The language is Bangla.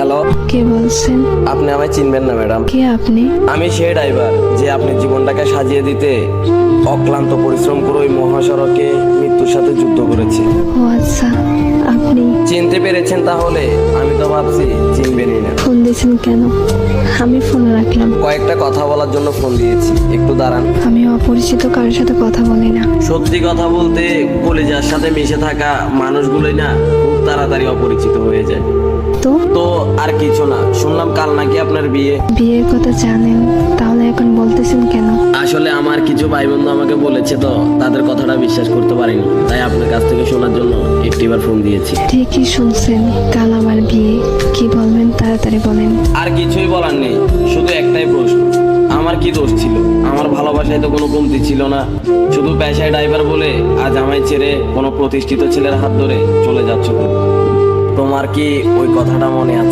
হ্যালো। কে বলছেন? আপনি আমায় চিনবেন না ম্যাডাম। কে আপনি? আমি সেই ড্রাইভার যে আপনি জীবনটাকে সাজিয়ে দিতে অক্লান্ত পরিশ্রম করে ওই মহাসড়কে মৃত্যুর সাথে যুদ্ধ করেছে। ও আচ্ছা আপনি? চিনতে পেরেছেন তাহলে? আমি তো ভাবছি দিয়েছেন কেন? আমি ফোন রাখলাম। কয়েকটা কথা বলার জন্য ফোন দিয়েছি। একটু দাঁড়ান। আমি অপরিচিত কারোর সাথে কথা বলি না। সত্যি কথা বলতে কলেজার সাথে মিশে থাকা মানুষগুলোই না খুব তাড়াতাড়ি অপরিচিত হয়ে যায়। তো? তো আর কিছু না। শুনলাম কাল নাকি আপনার বিয়ে। বিয়ের কথা জানেন তাহলে এখন বলতেছেন কেন? আসলে আমার কিছু ভাই বন্ধু আমাকে বলেছে তো তাদের কথাটা বিশ্বাস করতে পারিনি। তাই আপনার কাছ থেকে শোনার জন্য একটিবার ফোন দিয়েছি। ঠিকই শুনছেন কাল আমার বিয়ে। কি বলবেন? তাড়াতাড়ি বলেন। আর কিছুই বলার নেই, শুধু একটাই প্রশ্ন। আমার কি দোষ ছিল? আমার ভালোবাসায় তো কোনো কমতি ছিল না। শুধু পেশায় ড্রাইভার বলে আজ আমায় ছেড়ে কোনো প্রতিষ্ঠিত ছেলের হাত ধরে চলে যাচ্ছ তোমার কি ওই কথাটা মনে আছে?